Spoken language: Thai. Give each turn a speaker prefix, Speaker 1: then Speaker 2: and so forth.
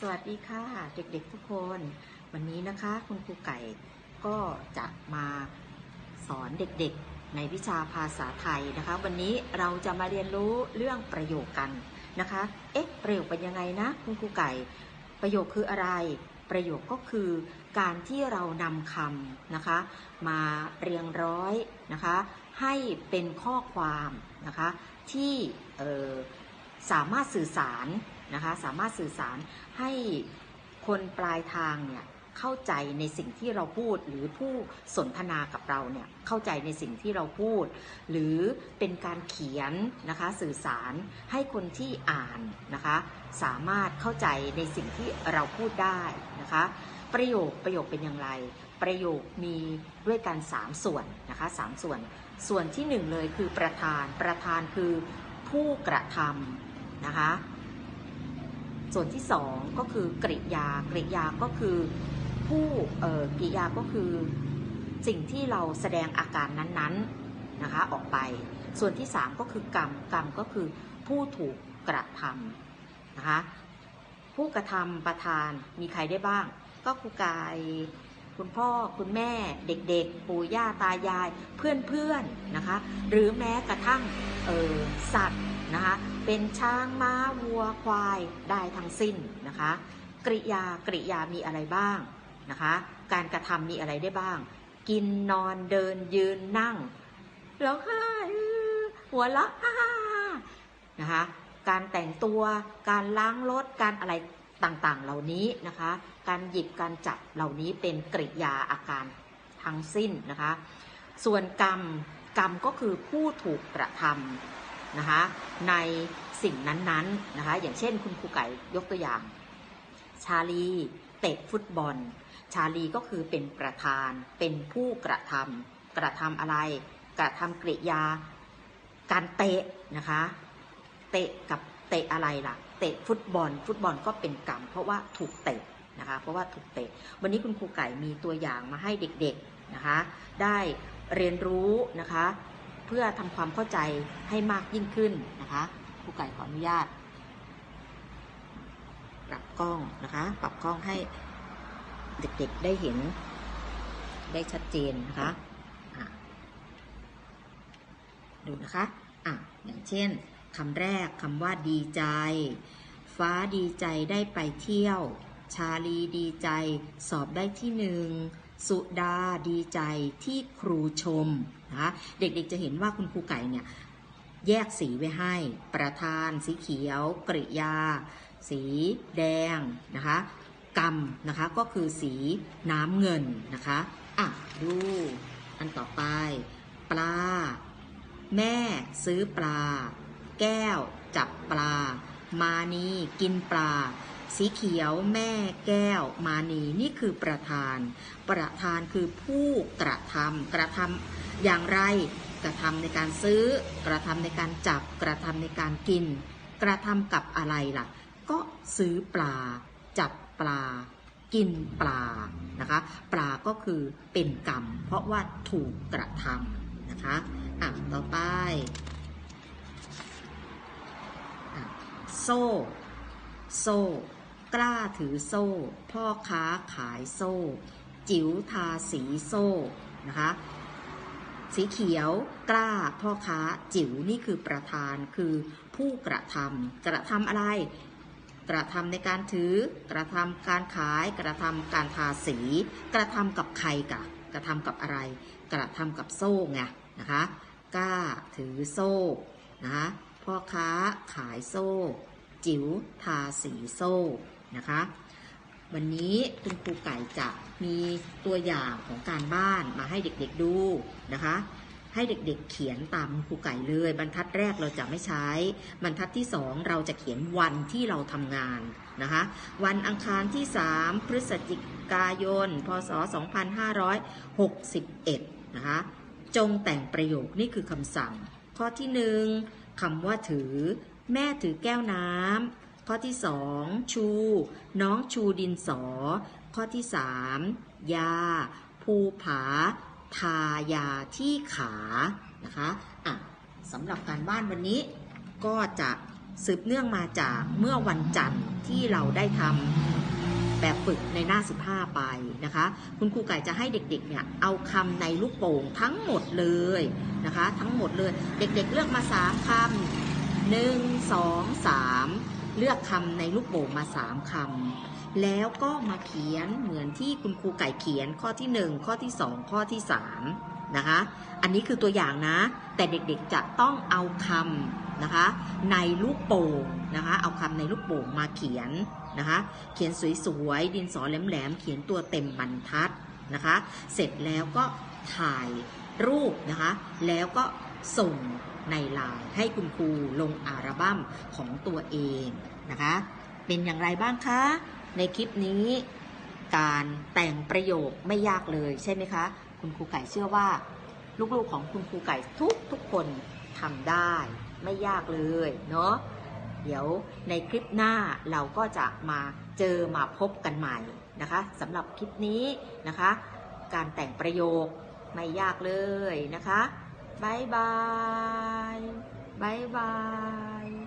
Speaker 1: สวัสดีค่ะเด็กๆทุกคน วันนี้นะคะคุณครูไก่ก็จะมาสอนเด็กๆในวิชาภาษาไทยนะคะ วันนี้เราจะมาเรียนรู้เรื่องประโยคกันนะคะ เอ๊ะประโยคเป็นยังไงนะ คุณครูไก่ ประโยคคืออะไร ประโยคก็คือการที่เรานำคำนะคะ มาเรียงร้อยนะคะ ให้เป็นข้อความนะคะที่สามารถสื่อสาร นะคะสามารถสื่อสารให้คนปลายทางเนี่ยเข้าใจในสิ่งที่เราพูดหรือผู้สนทนากับเราเนี่ยเข้าใจในสิ่งที่เราพูด หรือเป็นการเขียนนะคะสื่อสารให้คนที่อ่านนะคะสามารถเข้าใจในสิ่งที่เราพูดได้นะคะประโยคประโยคเป็นอย่างไร ประโยคมีด้วยกัน 3 ส่วนนะคะสามส่วน ส่วนที่หนึ่งเลยคือประธานประธานคือผู้กระทำนะคะ ส่วนที่สองก็คือกริยากริยาก็คือผู้กริยาก็คือสิ่งที่เราแสดงอาการนั้นๆนะคะออกไป ส่วนที่สามก็คือกรรมกรรมก็คือผู้ถูกกระทำนะคะผู้กระทำประธานมีใครได้บ้าง ก็ครูกายคุณพ่อคุณแม่เด็กๆ ปู่ย่าตายายเพื่อนๆนะคะหรือแม้กระทั่งสัตว์นะคะ เป็นช้างม้าวัวควายได้ทั้งสิ้นนะคะกริยากริยามีอะไรบ้างนะคะ การกระทำมีอะไรได้บ้าง กินนอนเดินยืนนั่งร้องไห้หัวเราะนะคะการแต่งตัวการล้างรถการอะไรต่างๆ เหล่านี้นะคะ การหยิบการจับเหล่านี้เป็นกริยาอาการทั้งสิ้นนะคะ ส่วนกรรมกรรมก็คือผู้ถูกกระทำ นะคะในสิ่งนั้นๆนะคะอย่างเช่นคุณครูไก่ยกตัวอย่าง ชาลีเตะฟุตบอล ชาลีก็คือเป็นประธานเป็นผู้กระทำกระทำอะไร กระทำกริยาการเตะนะคะเตะกับเตะอะไรล่ะ เตะฟุตบอล ฟุตบอลก็เป็นกรรม เพราะว่าถูกเตะนะคะเพราะว่าถูกเตะ วันนี้คุณครูไก่มีตัวอย่างมาให้เด็กๆนะคะได้เรียนรู้นะคะ เพื่อทำความเข้าใจให้มากยิ่งขึ้นนะคะครูไก่ขออนุญาต ปรับกล้องนะคะ ปรับกล้องให้เด็กๆได้เห็น ได้ชัดเจนนะคะะดูนะคะอะอย่างเช่นคำแรกคำว่าดีใจ ฟ้าดีใจได้ไปเที่ยว ชาลีดีใจ สอบได้ที่หนึ่ง สุดาดีใจที่ครูชมนะคะเด็กๆจะเห็นว่าคุณครูไก่เนี่ยแยกสีไว้ให้ ประธาน สีเขียว กริยา สีแดงนะคะกรรมนะคะก็คือสีน้ำเงินนะคะอะดูอันต่อไป ปลา แม่ซื้อปลา แก้วจับปลา มานีกินปลา สีเขียวแม่แก้ว มานีนี่คือประธาน ประธานคือผู้กระทำกระทำอย่างไรกระทำในการซื้อ กระทำในการจับ กระทำในการกิน กระทำกับอะไรล่ะ ก็ซื้อปลา จับปลา กินปลานะคะปลาก็คือเป็นกรรม เพราะว่าถูกกระทำนะคะอะต่อไปอโซ่ โซ่ กล้าถือโซ่ พ่อค้าขายโซ่ จิ๋วทาสีโซ่นะคะสีเขียวกล้าพ่อค้าจิ๋วนี่คือประธานคือผู้กระทำกระทำอะไร กระทำในการถือกระทำการขาย กระทำการทาสี กระทำกับใครกะกระทำกับอะไร กระทำกับโซ่ไงนะคะกล้าถือโซ่นะคะพ่อค้าขายโซ่ จิ๋วทาสีโซ่ นะคะ วันนี้คุณครูไก่จะมีตัวอย่างของการบ้านมาให้เด็กๆดูนะคะ ให้เด็กๆเขียนตามครูไก่เลย บรรทัดแรกเราจะไม่ใช้ บรรทัดที่สองเราจะเขียนวันที่เราทำงานนะคะ วันอังคารที่ 3 พฤศจิกายน พศ 2561 นะคะ จงแต่งประโยคนี่คือคำสั่ง ข้อที่หนึ่งคำว่าถือ แม่ถือแก้วน้ำ ข้อที่สองชู น้องชูดินสอ ข้อที่สามยา ภูผา ทายาที่ขา นะคะอะสำหรับการบ้านวันนี้ก็จะสืบเนื่องมาจากเมื่อวันจันทร์ที่เราได้ทำแบบฝึกในหน้า 15 ไปนะคะ คุณครูไก่จะให้เด็กๆเนี่ยเอาคำในลูกโป่งทั้งหมดเลยนะคะ ทั้งหมดเลยเด็กๆเลือกมา 3คำหนึ่งสองสาม เลือกคำในลูกโป่งมา3คำแล้วก็มาเขียนเหมือนที่คุณครูไก่เขียนข้อที่1ข้อที่2ข้อที่3นะคะ อันนี้คือตัวอย่างนะ แต่เด็กๆจะต้องเอาคำนะคะ ในลูกโป่งนะคะ เอาคำในลูกโป่งมาเขียนนะคะ เขียนสวยๆดินสอแหลมๆเขียนตัวเต็มบรรทัดนะคะ เสร็จแล้วก็ถ่ายรูปนะคะ แล้วก็ส่ง ในไลน์ให้คุณครูลงอัลบั้มของตัวเองนะคะ เป็นอย่างไรบ้างคะ ในคลิปนี้ การแต่งประโยคไม่ยากเลยใช่ไหมคะ คุณครูไก่เชื่อว่า ลูกๆของคุณครูไก่ทุกทุกคนทำได้ไม่ยากเลยเนาะเดี๋ยวในคลิปหน้าเราก็จะมาเจอมาพบกันใหม่นะคะสำหรับคลิปนี้นะคะ การแต่งประโยคไม่ยากเลยนะคะ 拜拜拜拜。